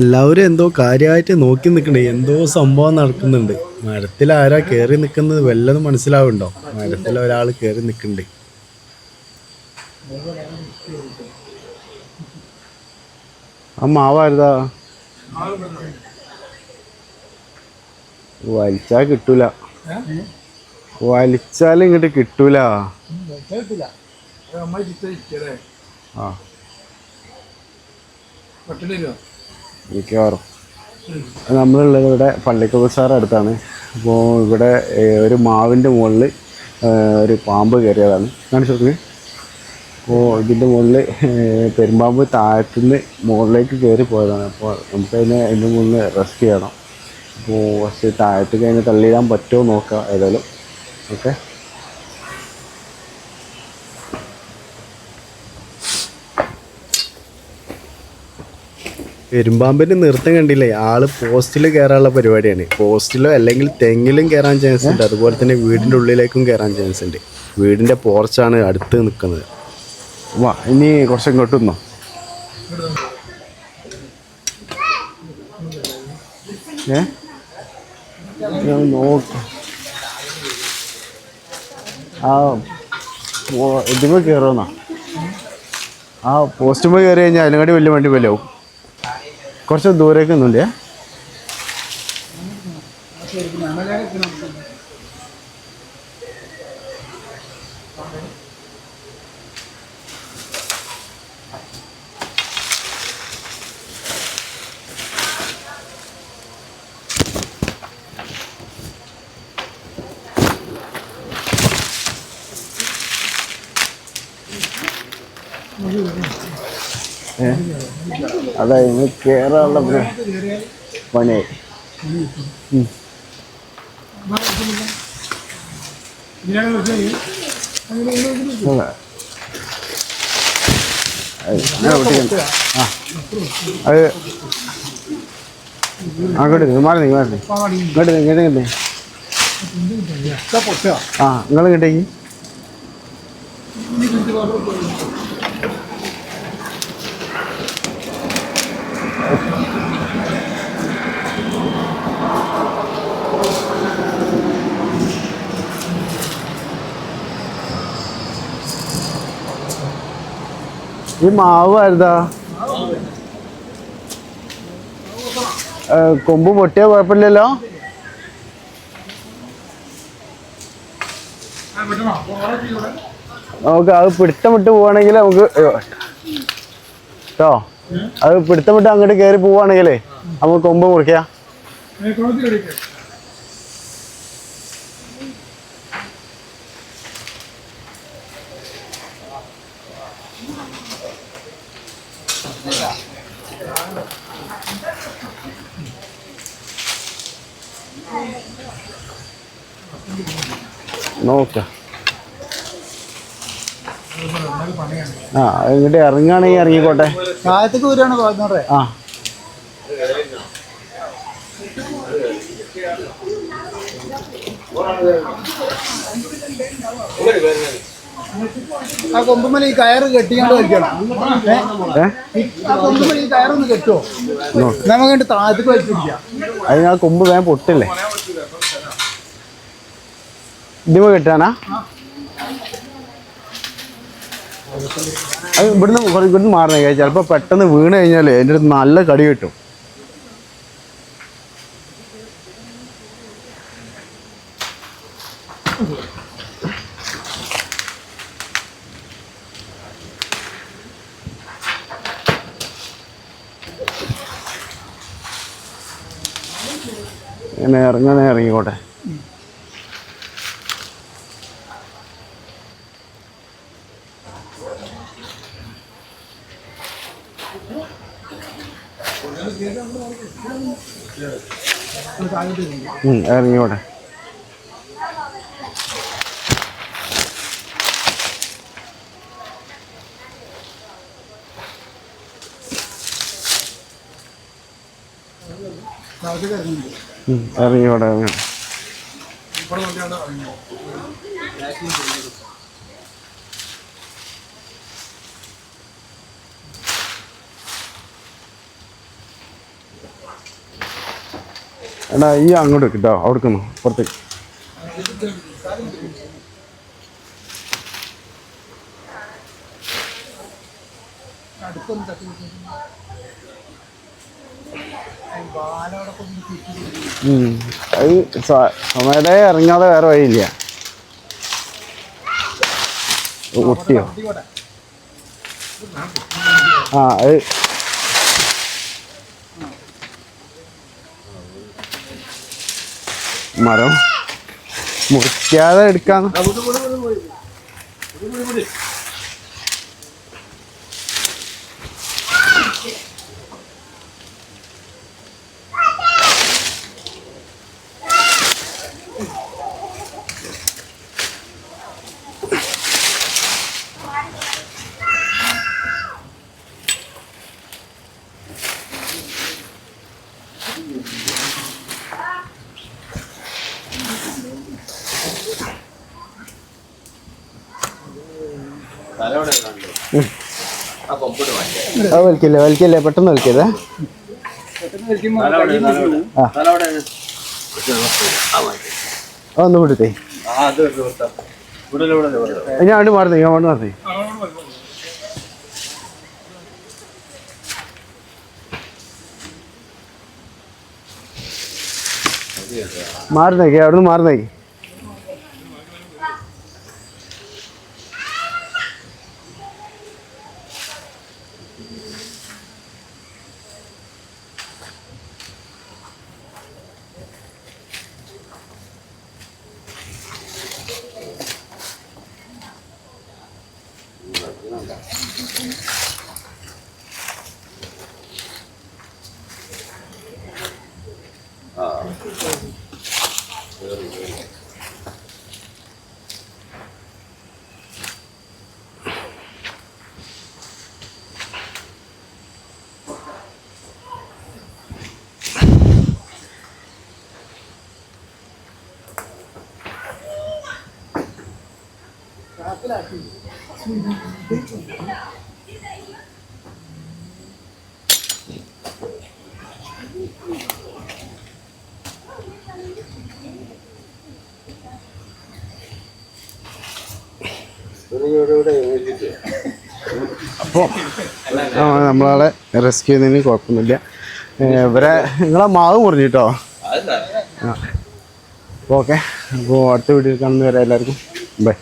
എല്ലാവരും എന്തോ കാര്യമായിട്ട് നോക്കി നിൽക്കണേ. എന്തോ സംഭവം നടക്കുന്നുണ്ട്. മരത്തിൽ ആരാ കയറി നിൽക്കുന്നത് വല്ലതും മനസ്സിലാവുണ്ടോ? മരത്തിൽ ഒരാൾ കയറി നിൽക്കുന്നുണ്ട് ആ മാവാരുതാ വലിച്ചാ കിട്ടൂല. വലിച്ചാൽ ഇങ്ങോട്ട് കിട്ടൂല. ആ. മിക്കവാറും. നമ്മളുള്ളത് ഇവിടെ പള്ളിക്കുന്ന് സാർ അടുത്താണ്. അപ്പോൾ ഇവിടെ ഒരു മാവിന്റെ മുകളിൽ ഒരു പാമ്പ് കയറിയതാണ്. കാണിച്ചു അപ്പോൾ ഇതിന്റെ മുകളിൽ പെരുമ്പാമ്പ് താഴത്തുനിന്ന് മുകളിലേക്ക് കയറി പോയതാണ്. അപ്പോൾ നമുക്കതിനെ അതിന്റെ മുകളിൽ റെസ്ക്യൂ ചെയ്യണം. അപ്പോൾ ഫസ്റ്റ് താഴത്തേക്ക് അതിനെ തള്ളിയിടാൻ പറ്റുമോ നോക്കാം ഏതായാലും. ഓക്കെ. പെരുമ്പാമ്പിന്റെ നൃത്തം കണ്ടില്ലേ? ആൾ പോസ്റ്റിൽ കയറാനുള്ള പരിപാടിയാണ്. പോസ്റ്റിലോ അല്ലെങ്കിൽ തെങ്ങിലും കയറാൻ ചാൻസ് ഉണ്ട്. അതുപോലെ തന്നെ വീടിന്റെ ഉള്ളിലേക്കും കയറാൻ ചാൻസ് ഉണ്ട്. വീടിന്റെ പോർച്ചാണ് അടുത്ത് നിൽക്കുന്നത് വാ ഇനി കുറച്ച് ഇങ്ങോട്ട് നിന്നോ. ഏ? ആ ഇതിമ്മ കയറുമെന്നാ ആ കയറി കഴിഞ്ഞാൽ അതിനെക്കാട്ടി വലിയ വണ്ടി വിലയാവും കുറച്ച് ദൂരേക്ക് ഒന്നുമില്ലേ ഏ അതാ ഇനി കയറാനുള്ള പണിയായി മാറി മാറി ഇങ്ങോട്ട് ആ നിങ്ങൾ ഇങ്ങോട്ടേക്ക് ഈ മാവ് ആരുതാ? കൊമ്പ് പൊട്ടിയ കുഴപ്പമില്ലല്ലോ? നമുക്ക് അത് പിടുത്തം വിട്ട് പോവാണെങ്കിൽ നമുക്ക്. കേട്ടോ? അത് പിടുത്തം വിട്ട് അങ്ങോട്ട് കയറി പോവാണെങ്കിലേ നമുക്ക് കൊമ്പ് മുറിക്കാം. നോക്കാം. ആ ഇങ്ങോട്ട് ഇറങ്ങുകയാണെങ്കിൽ ഇറങ്ങിക്കോട്ടെ. താഴത്തേക്ക് വരികയാണ് പറഞ്ഞോട്ടെ ആ. ആ കൊമ്പുമല ഈ കയറ് കെട്ടിക്കൊണ്ട് ഈ- ആ കൊമ്പുമല ഈ കയറൊന്ന് കെട്ടുമോ നമുക്ക് താഴത്തേക്ക് വെച്ചിരിക്കാം. അതിന് ആ കൊമ്പ് വേഗം പൊട്ടില്ലേ? ഇതിമ കെട്ടാനാ? അത് ഇവിടുന്ന് ഇവിടുന്ന് മാറണേ ചിലപ്പോൾ പെട്ടെന്ന് വീണ് കഴിഞ്ഞാൽ എന്റെ അടുത്ത് നല്ല കടി കിട്ടും. ഇങ്ങനെ ഇറങ്ങണേ ഇറങ്ങിക്കോട്ടെ. ഇറങ്ങിക്കോട്ടെ. ഇറങ്ങുന്നുണ്ട് ഇറങ്ങിക്കോട്ടെ എടാ ഈ അങ്ങോട്ട് കിട്ടോ അവിടെ നിന്നു പുറത്തേക്ക് അടുത്തൊന്നും തട്ടി. അത് സമയത്തെ ഇറങ്ങാതെ വേറെ വഴിയില്ല. ഒട്ടിയോ ആ അത് മരം മുറിക്കാതെ എടുക്കാന്ന്. അത് വലിക്കില്ലേ പെട്ടെന്ന് വലിക്കരുതേ. ഒന്ന് വിടുത്തേ ഞാൻ അവിടെ മാറുന്നേ ഞാൻ മാറുന്നേ മാറുന്നേക്ക് അവിടുന്ന് മാറുന്നേക്ക് Ah. അപ്പോൾ നമ്മളാളെ റെസ്ക്യൂ ചെയ്യുന്നതിന് കുഴപ്പമൊന്നുമില്ല. ഇവരെ നിങ്ങളെ മാവ് മുറിഞ്ഞിട്ടോ? ഓക്കെ. അപ്പോൾ അടുത്ത വീഡിയോയിൽ കാണുന്നവരെ എല്ലാവർക്കും ബൈ.